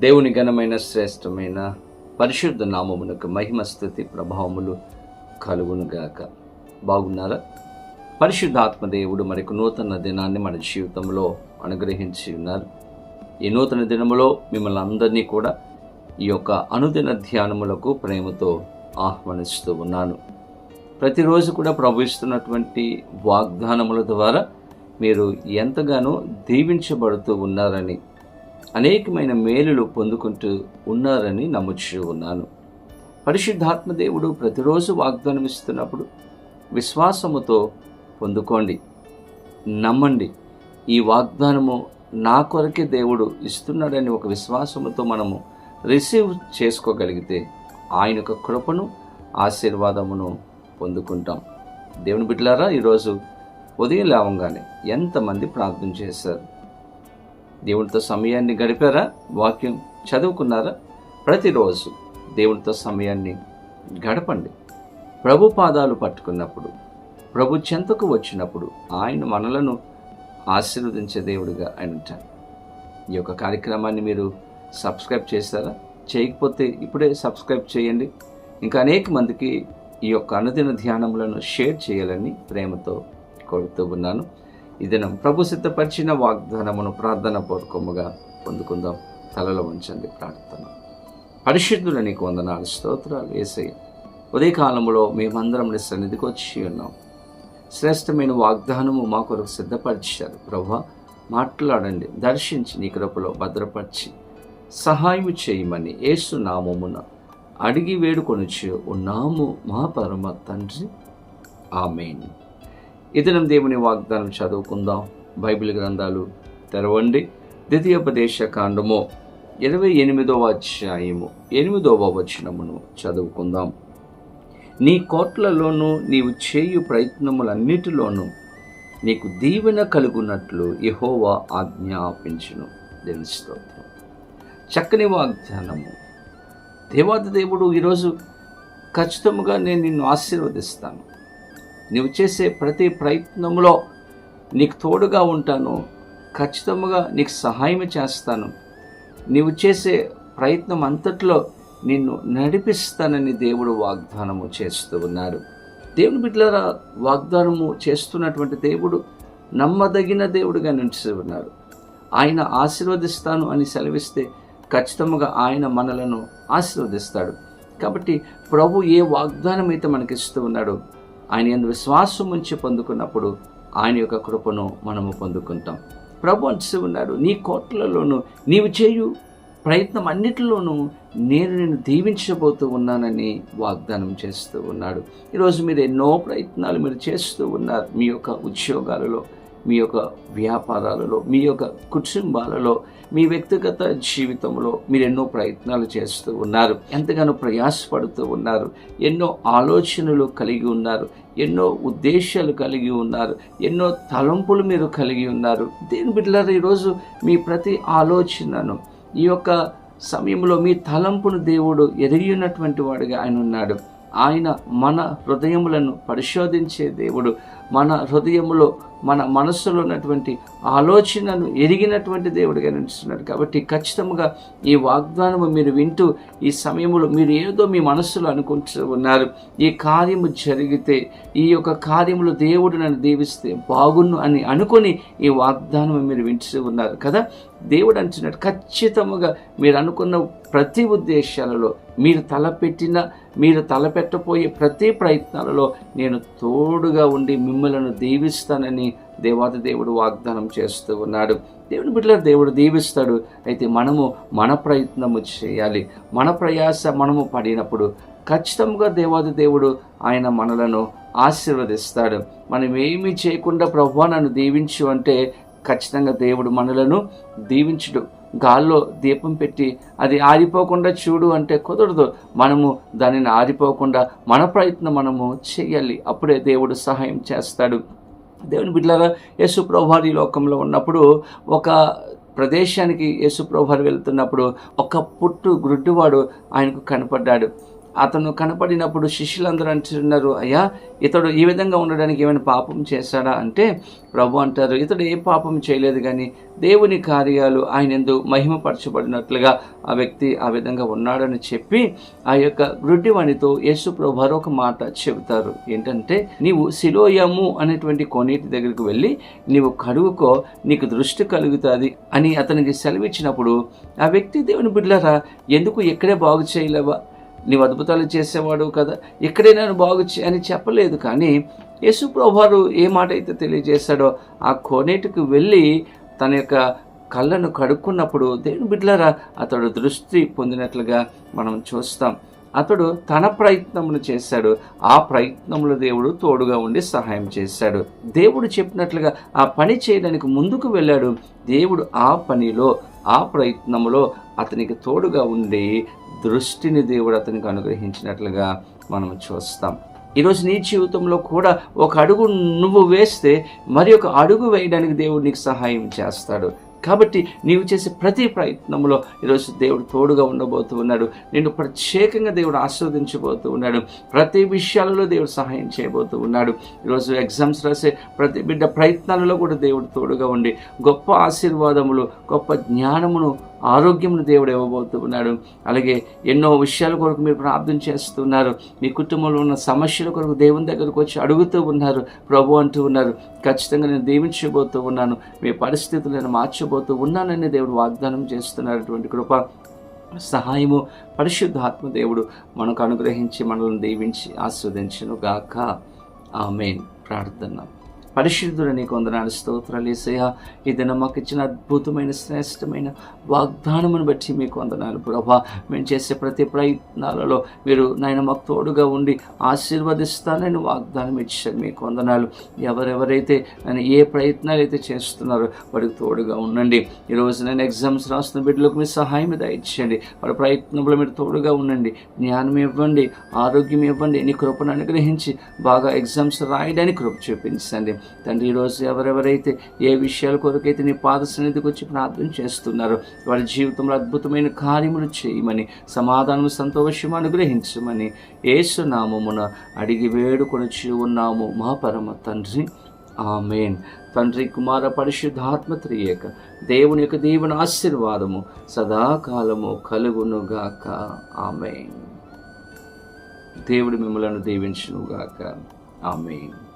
దేవుని ఘనమైన శ్రేష్టమైన పరిశుద్ధ నామమునకు మహిమ స్థుతి ప్రభావములు కలుగునుగాక. బాగున్నారా? పరిశుద్ధాత్మ దేవుడు మనకు నూతన దినాన్ని మన జీవితంలో అనుగ్రహించి ఉన్నారు. ఈ నూతన దినములో మిమ్మల్ని అందరినీ కూడా ఈ యొక్క అనుదిన ధ్యానములకు ప్రేమతో ఆహ్వానిస్తూ ఉన్నాను. ప్రతిరోజు కూడా ప్రవహిస్తున్నటువంటి వాగ్దానముల ద్వారా మీరు ఎంతగానో దీవించబడుతూ ఉన్నారని అనేకమైన మేలులు పొందుకుంటూ ఉన్నారని నమ్ముచూ ఉన్నాను. పరిశుద్ధాత్మ దేవుడు ప్రతిరోజు వాగ్దానం ఇస్తున్నప్పుడు విశ్వాసముతో పొందుకోండి. నమ్మండి. ఈ వాగ్దానము నా కొరకే దేవుడు ఇస్తున్నాడని ఒక విశ్వాసముతో మనము రిసీవ్ చేసుకోగలిగితే ఆయన యొక్క కృపను ఆశీర్వాదమును పొందుకుంటాం. దేవుని బిడ్డలారా ఈరోజు ఉదయం లేవంగానే ఎంతమంది ప్రార్థన చేశారు? దేవునితో సమయాన్ని గడిపారా? వాక్యం చదువుకున్నారా? ప్రతిరోజు దేవునితో సమయాన్ని గడపండి. ప్రభు పాదాలు పట్టుకున్నప్పుడు ప్రభు చెంతకు వచ్చినప్పుడు ఆయన మనలను ఆశీర్వదించే దేవుడిగా ఆయన ఉంటాడు. ఈ యొక్క కార్యక్రమాన్ని మీరు సబ్స్క్రైబ్ చేస్తారా చేయకపోతే ఇప్పుడే సబ్స్క్రైబ్ చేయండి. ఇంకా అనేక మందికి ఈ యొక్క అనుదిన ధ్యానములను షేర్ చేయాలని ప్రేమతో కోరుతూ ఉన్నాను. ఈ దినం ప్రభు సిద్ధపరిచిన వాగ్దానమును ప్రార్థన పూర్వకముగా పొందుకుందాం. తలలో ఉంచండి ప్రార్థన. పరిశుద్ధులు నీకు వందనాలు స్తోత్రాలు ఏసయ్య. ఉదయకాలంలో మేమందరం నీ సన్నిధికి వచ్చి ఉన్నాం. శ్రేష్టమైన వాగ్దానము మా కొరకు సిద్ధపరిచారు. ప్రభు మాట్లాడండి దర్శించి నీ కృపలో భద్రపరిచి సహాయం చేయమని ఏసు నామమున అడిగి వేడుకొనిచ్చి ఉన్నాము మా పరమ తండ్రి. ఆమెను. ఇతనం దేవుని వాగ్దానం చదువుకుందాం. బైబిల్ గ్రంథాలు తెరవండి. ద్వితీయోపదేశ కాండము ఇరవై ఎనిమిదవ అధ్యాయము. ఎనిమిదవ వచనమును చదువుకుందాం. నీ కోట్లలోనూ నీవు చేయు ప్రయత్నములన్నిటిలోనూ నీకు దీవెన కలుగునట్లు యహోవా ఆజ్ఞాపించును. దేవుని స్తోత్రం. చక్కని వాగ్దానము. దేవాది దేవుడు ఈరోజు ఖచ్చితంగా నేను నిన్ను ఆశీర్వదిస్తాను. నువ్వు చేసే ప్రతి ప్రయత్నంలో నీకు తోడుగా ఉంటాను. ఖచ్చితంగా నీకు సహాయం చేస్తాను. నీవు చేసే ప్రయత్నం అంతట్లో నిన్ను నడిపిస్తానని దేవుడు వాగ్దానము చేస్తూ ఉన్నాడు దేవుని బిడ్డల వాగ్దానము చేస్తున్నటువంటి దేవుడు నమ్మదగిన దేవుడుగా నిలిచి ఉన్నాడు ఆయన ఆశీర్వదిస్తాను అని సెలవిస్తే ఖచ్చితంగా ఆయన మనలను ఆశీర్వదిస్తాడు. కాబట్టి ప్రభు ఏ వాగ్దానం అయితే మనకి ఇస్తూ ఉన్నాడో ఆయన ఎందు విశ్వాసం ఉంచి పొందుకున్నప్పుడు ఆయన యొక్క కృపను మనము పొందుకుంటాం. ప్రభు అంటూ ఉన్నాడు నీ కోట్లలోనూ నీవు చేయు ప్రయత్నం అన్నిటిలోనూ నేను నేను దీవించబోతూ ఉన్నానని వాగ్దానం చేస్తూ ఉన్నాడు. ఈరోజు మీరు ఎన్నో ప్రయత్నాలు మీరు చేస్తూ ఉన్నారు. మీ యొక్క ఉద్యోగాలలో మీ యొక్క వ్యాపారాలలో మీ యొక్క కుటుంబాలలో మీ వ్యక్తిగత జీవితంలో మీరు ఎన్నో ప్రయత్నాలు చేస్తూ ఉన్నారు. ఎంతగానో ప్రయాసపడుతూ ఉన్నారు. ఎన్నో ఆలోచనలు కలిగి ఉన్నారు. ఎన్నో ఉద్దేశాలు కలిగి ఉన్నారు. ఎన్నో తలంపులు మీరు కలిగి ఉన్నారు. దేని బిడ్డలారా ఈరోజు మీ ప్రతి ఆలోచనను ఈ యొక్క సమయంలో మీ తలంపును దేవుడు ఎరిగినటువంటి వాడిగా ఆయన ఉన్నాడు. ఆయన మన హృదయములను పరిశోధించే దేవుడు మన హృదయములో మన మనస్సులో ఉన్నటువంటి ఆలోచనను ఎరిగినటువంటి దేవుడిగా నిలుస్తున్నాడు కాబట్టి ఖచ్చితంగా ఈ వాగ్దానము మీరు వింటూ ఈ సమయంలో మీరు ఏదో మీ మనస్సులో అనుకుంటూ ఉన్నారు. ఈ కార్యము జరిగితే ఈ యొక్క కార్యములు దేవుడు నన్ను దీవిస్తే బాగున్ను అని అనుకొని ఈ వాగ్దానము మీరు వింటూ ఉన్నారు కదా? దేవుడు అంటున్నాడు ఖచ్చితంగా మీరు అనుకున్న ప్రతి ఉద్దేశాలలో మీరు తలపెట్టిన మీరు తలపెట్టపోయే ప్రతి ప్రయత్నాలలో నేను తోడుగా ఉండి మిమ్మల్ని దీవిస్తానని దేవాది దేవుడు వాగ్దానం చేస్తూ ఉన్నాడు. దేవుని బిడ్డల దేవుడు దీవిస్తాడు. అయితే మనము మన ప్రయత్నము చేయాలి. మన ప్రయాస మనము పడినప్పుడు ఖచ్చితంగా దేవాది దేవుడు ఆయన మనలను ఆశీర్వదిస్తాడు. మనం ఏమీ చేయకుండా ప్రభు నన్ను దీవించు అంటే ఖచ్చితంగా దేవుడు మనలను దీవించుడు. గాల్లో దీపం పెట్టి అది ఆరిపోకుండా చూడు అంటే కుదరదు. మనము దానిని ఆరిపోకుండా మన ప్రయత్నం మనము చేయాలి. అప్పుడే దేవుడు సహాయం చేస్తాడు. దేవుని బిడ్డలారా యేసు ప్రభువారు ఈ లోకంలో ఉన్నప్పుడు ఒక ప్రదేశానికి యేసు ప్రభువారు వెళ్తున్నప్పుడు ఒక పుట్టు గుడ్డువాడు ఆయనకు కనపడ్డాడు. అతను కనపడినప్పుడు శిష్యులందరూ అంటున్నారు అయ్యా ఇతడు ఈ విధంగా ఉండడానికి ఏమైనా పాపం చేశాడా? అంటే ప్రభు అంటారు ఇతడు ఏ పాపం చేయలేదు కానీ దేవుని కార్యాలు ఆయన ఎందు మహిమపరచబడినట్లుగా ఆ వ్యక్తి ఆ విధంగా ఉన్నాడని చెప్పి ఆ యొక్క వృడ్డివాణితో యేసు ప్రభు ఒక మాట చెబుతారు. ఏంటంటే నీవు శిలోయము అనేటువంటి కొనీటి దగ్గరికి వెళ్ళి నీవు కడుగుకో నీకు దృష్టి కలుగుతుంది అని అతనికి సెలవిచ్చినప్పుడు ఆ వ్యక్తి దేవుని బిడ్డలారా ఎందుకు ఎక్కడే బాగు చేయలేవా? నీవు అద్భుతాలు చేసేవాడు కదా. ఇక్కడే నేను బాగు అని చెప్పలేదు కానీ యేసు ఏ మాట అయితే తెలియజేశాడో ఆ కోనేటికి వెళ్ళి తన యొక్క కళ్ళను కడుక్కున్నప్పుడు దేవుని బిడ్డలారా అతడు దృష్టి పొందినట్లుగా మనం చూస్తాం. అతడు తన ప్రయత్నములు చేశాడు. ఆ ప్రయత్నములు దేవుడు తోడుగా ఉండి సహాయం చేశాడు. దేవుడు చెప్పినట్లుగా ఆ పని చేయడానికి ముందుకు వెళ్ళాడు. దేవుడు ఆ పనిలో ఆ ప్రయత్నములో అతనికి తోడుగా ఉండి దృష్టిని దేవుడు అతనికి అనుగ్రహించినట్లుగా మనం చూస్తాం. ఈరోజు నీ జీవితంలో కూడా ఒక అడుగు నువ్వు వేస్తే మరి ఒక అడుగు వేయడానికి దేవుడు నీకు సహాయం చేస్తాడు. కాబట్టి నీవు చేసే ప్రతి ప్రయత్నంలో ఈరోజు దేవుడు తోడుగా ఉండబోతూ ఉన్నాడు. నిన్ను ప్రత్యేకంగా దేవుడు ఆస్వాదించబోతూ ఉన్నాడు. ప్రతి విషయాలలో దేవుడు సహాయం చేయబోతూ ఉన్నాడు. ఈరోజు ఎగ్జామ్స్ రాసే ప్రతి బిడ్డ ప్రయత్నాలలో కూడా దేవుడు తోడుగా ఉండి గొప్ప ఆశీర్వాదములు గొప్ప జ్ఞానమును ఆరోగ్యమును దేవుడు ఇవ్వబోతూ ఉన్నాడు అలాగే ఎన్నో విషయాల కొరకు మీరు ప్రార్థన చేస్తున్నారు. మీ కుటుంబంలో ఉన్న సమస్యల కొరకు దేవుని దగ్గరకు వచ్చి అడుగుతూ ఉన్నారు. ప్రభు అంటూ ఉన్నారు ఖచ్చితంగా నేను దీవించబోతూ ఉన్నాను. మీ పరిస్థితులు నేను మార్చబోతూ ఉన్నానని దేవుడు వాగ్దానం చేస్తున్నటువంటి కృప సహాయము పరిశుద్ధాత్మ దేవుడు మనకు అనుగ్రహించి మనల్ని దీవించి ఆస్వాదించను గాక. ఆమెన్. ప్రార్థన. పరిశుద్ధుడు నీకు వందనాలు స్తోత్రాలు. ఏసయ్యా ఈ దినం మాకు ఇచ్చిన అద్భుతమైన శ్రేష్టమైన వాగ్దానమును బట్టి మీకు వందనాలు ప్రభా. మేము చేసే ప్రతి ప్రయత్నాలలో మీరు నాయన మాకు తోడుగా ఉండి ఆశీర్వదిస్తానని వాగ్దానం ఇచ్చారు. మీకు వందనాలు. ఎవరెవరైతే నేను ఏ ప్రయత్నాలు అయితే చేస్తున్నారో వాడికి తోడుగా ఉండండి. ఈరోజు నేను ఎగ్జామ్స్ రాస్తున్న బిడ్డలకు మీ సహాయం దయచేయండి. వాడి ప్రయత్నంలో మీరు తోడుగా ఉండండి. జ్ఞానం ఇవ్వండి ఆరోగ్యం ఇవ్వండి. నీ కృపను అనుగ్రహించి బాగా ఎగ్జామ్స్ రాయడానికి కృప చూపించండి. తండ్రి ఈరోజు ఎవరెవరైతే ఏ విషయాల కొరకైతే నీ పాద సన్నిధికి వచ్చి ప్రార్థన చేస్తున్నారో వారి జీవితంలో అద్భుతమైన కార్యములు చేయమని సమాధానం సంతోషం అనుగ్రహించమని ఏసునామమున అడిగి వేడుకొనిచి ఉన్నాము. మా పరమ తండ్రి ఆమెన్. తండ్రి కుమార పరిశుద్ధాత్మ త్రియేక దేవుని యొక్క దేవుని ఆశీర్వాదము సదాకాలము కలుగునుగాక. ఆమెన్. దేవుడు మిమ్మలను దీవించునుగాక. ఆమెన్.